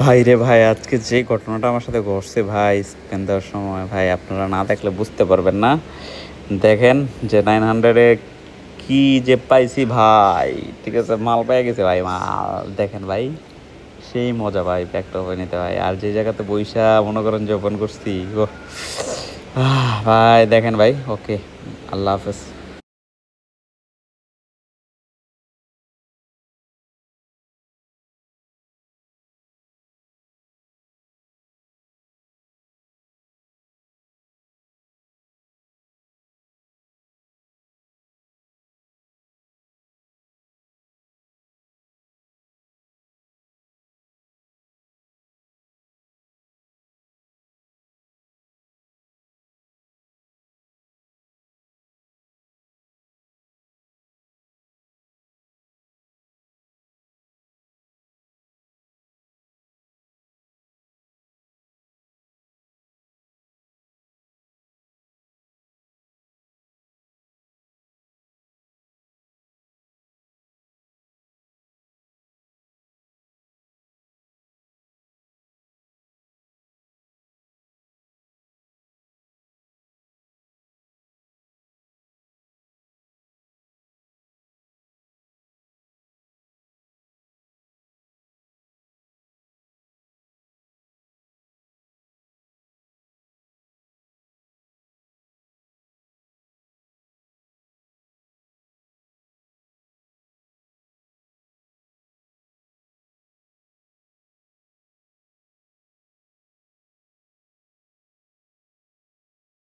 ভাই রে ভাই, আজকে যে ঘটনাটা আমার সাথে ঘটছে ভাই স্ক্যান দেওয়ার সময়, ভাই, আপনারা না দেখলে বুঝতে পারবেন না। দেখেন যে নাইন হান্ড্রেডে কি যে পাইছি ভাই, ঠিক আছে, মাল পেয়ে গেছে ভাই, মাল। দেখেন ভাই, সেই মজা ভাই ব্যাগটা হয়ে নিতে ভাই। আর যে জায়গাতে বৈশা মনে করেন যে ওপেন করছি ভাই, দেখেন ভাই ওকে আল্লাহ হাফেজ।